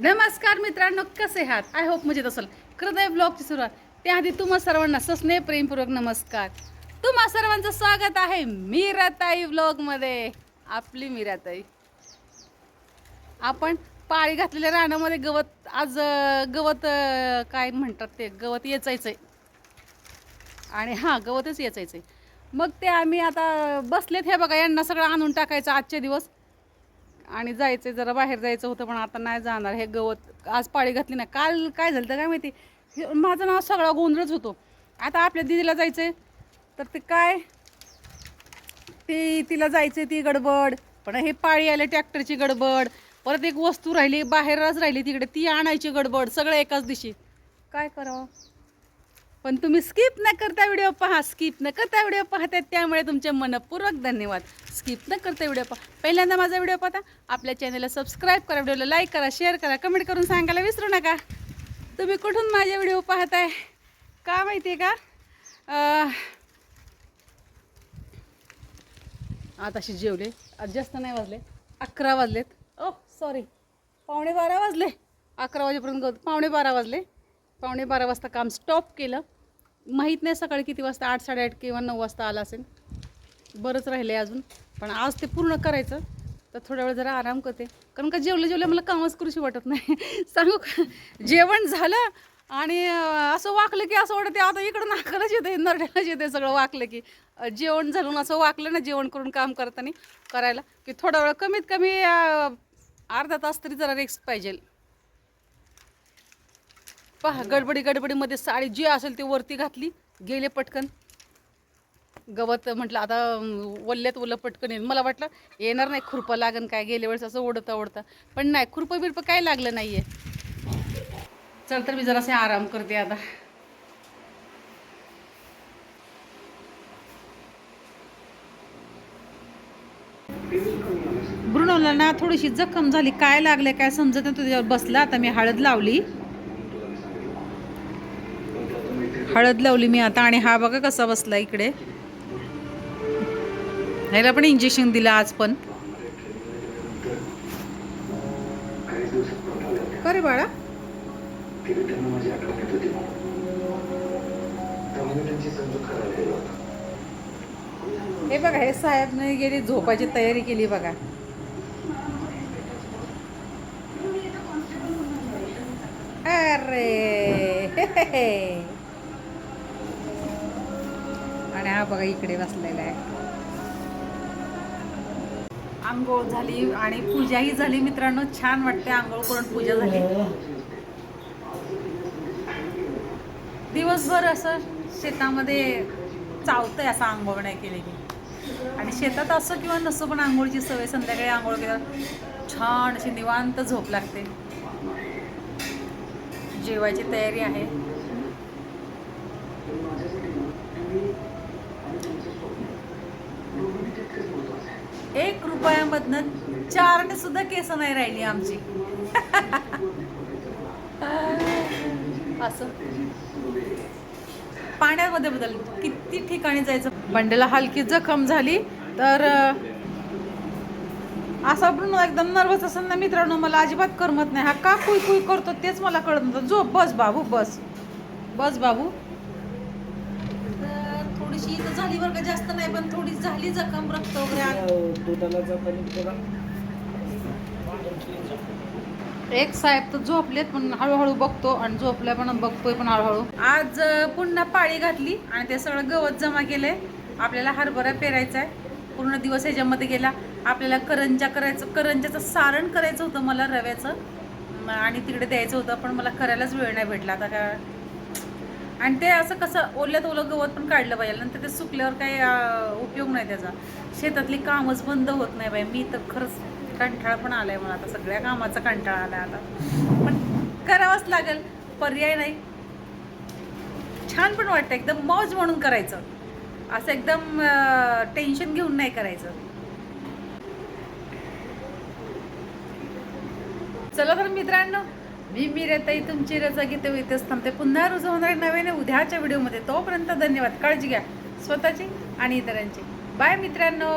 नमस्कार मित्रांनो कसे आहात? आय होप मजेत असेल. हृदय ब्लॉगची सुरुवात. त्याआधी तुम्हा सर्वांना सस्ने प्रेमपूर्वक नमस्कार. तुम्हा सर्वांचं स्वागत आहे मीराताई ब्लॉगमध्ये. आपली मीराताई. आपण पाळी घातलेल्या रानामध्ये गवत आज गवत काय म्हणतात ते? गवत येचायचंय. आणि हां गवतच येचायचंय. मग ते आम्ही आता बसलेत हे बघा यांना सगळं आणून टाकायचं आजचे दिवस. आणि जायचं जरा बाहेर जायचं होतं पण आता नाही जाणार. हे गवत आज पाळी घातली नाही. काल काय झालं तर काय माहिती? माझं नाव सगळा गोंधळच होतो. आता आपल्या दिदीला जायचं तर ते काय? ती तिला जायचं ती गडबड. पण हे पाळी आले ट्रॅक्टरची गडबड. परत एक वस्तू राहिली बाहेरच राहिली तिकडे. ती आणायची गडबड सगळं एकाच दिवशी. काय करावं? पण तुम्ही स्किप न करता व्हिडिओ पहा स्किप न करता व्हिडिओ पाहतात त्यामुळे तुमचे मनपूर्वक धन्यवाद. स्किप न करता व्हिडिओ पहा. पहिल्यांदा माझा व्हिडिओ पाहता आपल्या चॅनलला सबस्क्राईब करा व्हिडिओला लाईक करा शेअर करा कमेंट करून सांगायला विसरू नका. तुम्ही कुठून माझे व्हिडिओ पाहताय? का माहिती आहे का आताशी जेवले. आज जास्त नाही वाजले. अकरा वाजलेत. ओ सॉरी पावणे बारा वाजले. अकरा वाजेपर्यंत पावणे बारा वाजले. पावणे बारा वाजता काम स्टॉप केलं. माहीत नाही सकाळी किती वाजता आठ साडेआठ किंवा नऊ वाजता आला असेल. बरंच राहिले अजून पण आज ते पूर्ण करायचं. तर थोड्या वेळ जरा आराम करते. कारण का जेवलं जेवलं मला कामच करूशी वाटत नाही. सांगू का? जेवण झालं आणि असं वाकलं की असं वाटतं आता इकडं नाकालाच येते नरड्यालाच येते सगळं वाकलं की. जेवण झालं असं वाकलं ना जेवण करून काम करताना करायला की थोडा वेळ कमीत कमी अर्धा तास तरी जरा रेक्स पाहिजे. पहा गडबडी गडबडीमध्ये साडी जी असेल ती वरती घातली गेले पटकन. गवत म्हटलं आता वल्ल्यात ओलं पटकन येईल. मला वाटलं येणार नाही खुरपं लागन काय गेल्या वेळेस असं ओढता ओढता. पण नाही खुरपं बिरपं काय लागलं नाही आहे चल तर मी जरासे आराम करते आता. ब्रुनोला ना थोडीशी जखम झाली. काय लागले काय समजत नाही तुझ्यावर बसला. आता मी हळद लावली. हळद लावली मी आता आणि हा बघा कसा बसला इकडे. ह्याला पण इंजेक्शन दिलं आज पण. का रे बाळा. हे बघा हे साहेबने गेली झोपायची तयारी केली बघा. अरे. आणि हा बघा इकडे बसलेला आहे. आंघोळ झाली आणि पूजाही झाली मित्रांनो. छान वाटते आंघोळ करून पूजा झाली. दिवसभर असं शेतामध्ये चावतंय असं आंघोळ नाही केली की आणि शेतात असं किंवा नसो पण आंघोळची सवय संध्याकाळी आंघोळ केलं छान अशी निवांत झोप लागते. जेवायची तयारी आहे. एक रुपयामधनं चारने सुद्धा केस नाही राहिली आमची. असं. पाण्यामध्ये बदल किती ठिकाणी जायचं? बंडेला हलकी जखम झाली तर असं आपण एकदम नर्वस असेल ना मित्रांनो मला अजिबात करमत नाही. हा का कुई कुई करतो तेच मला कळत नव्हतं. झोप बस बाबू बस. बस बाबू. थोडीशी इथं झाली बरं का जास्त नाही पण थोडी झाली जखम रक्त वगैरे. दुधाला एक साहेब तर झोपलेत पण हळूहळू बघतो आणि झोपल्या पण बघतोय पण हळूहळू. आज पुन्हा पाळी घातली आणि ते सगळं गवत जमा केलंय. आपल्याला हरभरा पेरायचा आहे पूर्ण दिवस ह्याच्यामध्ये गेला. आपल्याला करंजा करायचं करंजाचं सारण करायचं होतं मला रव्याचं. आणि तिकडे द्यायचं होतं पण मला करायलाच वेळ नाही भेटला. आता काय आणि ते असं कसं ओल्यात ओलं गवत पण काढलं पाहिजे नंतर ते सुकल्यावर काही उपयोग नाही त्याचा. शेतातली कामच बंद होत नाही बाई. मी तर खरंच कंटाळा पण आलाय मला आता सगळ्या कामाचा कंटाळा आलाय आता. पण करावंच लागेल. पर्याय नाही. छान पण वाटतं एकदम मौज म्हणून करायचं. असं एकदम टेन्शन घेऊन नाही करायचं. चला तर मित्रांनो मी मी मिरताई तुमची रजा घेते इथेच थांबते. पुन्हा रुजू होणार नव्याने उद्याच्या व्हिडिओमध्ये. तोपर्यंत धन्यवाद. काळजी घ्या. स्वतःची आणि इतरांची. बाय मित्रांनो.